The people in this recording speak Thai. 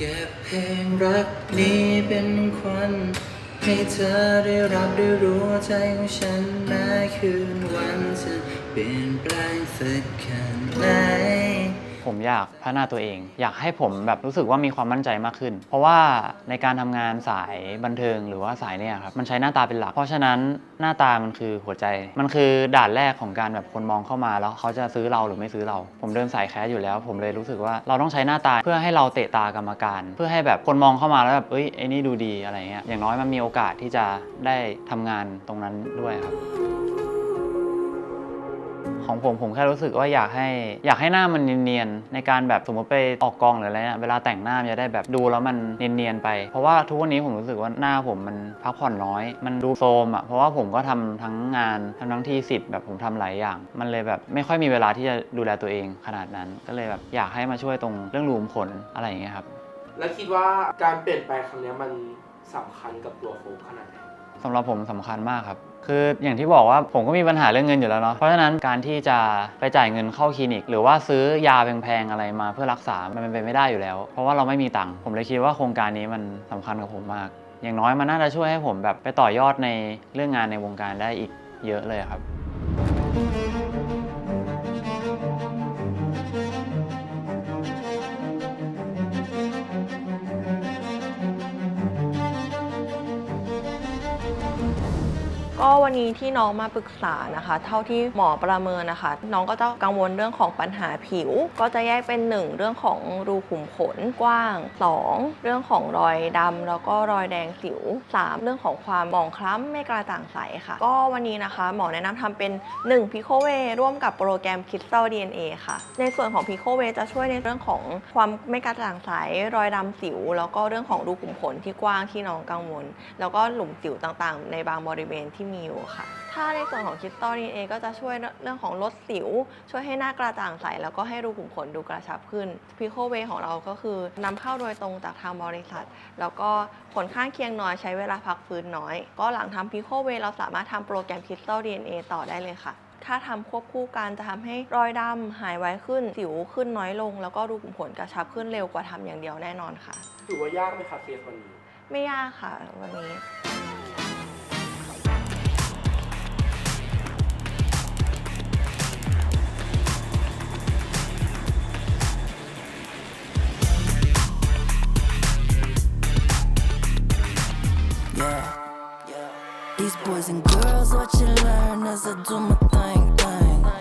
เก็บเพลงรักนี้เป็นควันให้เธอได้รับได้รู้ใจของฉันแม้คืนวันจะเปลี่ยนแปลงสักแค่ไหน ผมอยากพัฒนาตัวเอง อยากให้ผมแบบรู้สึกว่ามีความมั่นใจมากขึ้น เพราะว่าในการทำงานสายบันเทิงหรือว่าสายเนี่ยครับมันใช้หน้าตาเป็นหลัก เพราะฉะนั้นหน้าตามันคือหัวใจ มันคือด่านแรกของการแบบคนมองเข้ามาแล้วเขาจะซื้อเราหรือไม่ซื้อเรา ผมเดินสายแคสอยู่แล้ว ผมเลยรู้สึกว่าเราต้องใช้หน้าตาเพื่อให้เราเตะตากรรมการ เพื่อให้แบบคนมองเข้ามาแล้วแบบเอ้ยไอ้นี่ดูดีอะไรเงี้ยอย่างน้อยมันมีโอกาสที่จะได้ทำงานตรงนั้นด้วยครับ ของผมผมแค่รู้สึกว่าอยากให้อยากให้หน้ามันเนียนๆในการแบบสมมติไปออกกองหรืออะไรเนี่ยเวลาแต่งหน้ามันจะได้แบบดูแล้วมันเนียนๆไป เพราะว่าทุกวันนี้ผมรู้สึกว่าหน้าผมมันพักผ่อนน้อย มันดูโทรมอะเพราะว่าผมก็ทำทั้งงานทำทั้งที่สิทธิ์แบบผมทำหลายอย่าง มันเลยแบบไม่ค่อยมีเวลาที่จะดูแลตัวเองขนาดนั้น ก็เลยแบบอยากให้มาช่วยตรงเรื่องรูมขนอะไรอย่างเงี้ยครับแล้วคิดว่าการเปลี่ยนแปลงครั้งนี้มันสำคัญกับตัวโฟกขนาดไหน สำหรับผมสำคัญมากครับ คืออย่างที่บอกว่าผมก็มีปัญหาเรื่องเงินอยู่แล้วเนาะเพราะฉะนั้นการที่จะไปจ่ายเงินเข้าคลินิก หรือว่าซื้อยาแพงๆอะไรมาเพื่อรักษา มันเป็นไปไม่ได้อยู่แล้ว เพราะว่าเราไม่มีตังค์ผมเลยคิดว่าโครงการนี้มันสำคัญกับผมมาก อย่างน้อยมันน่าจะช่วยให้ผมแบบไปต่อยอดในเรื่องงานในวงการได้อีกเยอะเลยครับ ก็วันนี้ที่น้องมาปรึกษานะคะ เท่าที่หมอประเมินนะคะ น้องก็จะกังวลเรื่องของปัญหาผิว ก็จะแยกเป็น 1 เรื่องของรูขุมขนกว้าง 2 เรื่องของรอยดำแล้วก็รอยแดงสิว 3 เรื่องของความหมองคล้ำไม่กระจ่างใสค่ะ ก็วันนี้นะคะ หมอแนะนำทำเป็น1 p i c o w a y ร่วมกับโปรแกรม Crystal DNA ค่ะ ในส่วนของ p i c o w a y จะช่วยในเรื่องของความไม่กระจ่างใสรอยดำสิว แล้วก็เรื่องของรูขุมขนที่กว้างที่น้องกังวล แล้วก็หลุมสิวต่างๆ ในบางบริเวณที่มีอยู่ค่ะ ถ้าในส่วนของคิสตอรีเองก็จะช่วยเรื่องของลดสิว ช่วยให้หน้ากระจ่างใส แล้วก็ให้รูขุมขนดูกระชับขึ้นพิโคเวของเราก็คือนำเข้าโดยตรงจากทางบริษัท แล้วก็ผลข้างเคียงน้อยใช้เวลาพักฟื้นน้อย ก็หลังทำพิโคเวเราสามารถทำโปรแกรมคิสตอรีเอต่อได้เลยค่ะถ้าทำควบคู่กันจะทำให้รอยดำหายไวขึ้น สิวขึ้นน้อยลง แล้วก็รูขุมขนกระชับขึ้นเร็วกว่าทำอย่างเดียวแน่นอนค่ะ ถือว่ายากไหมครับเคสวันนี้ ไม่ยากค่ะวันนี้ These boys and girls, what you learn as I do my thing.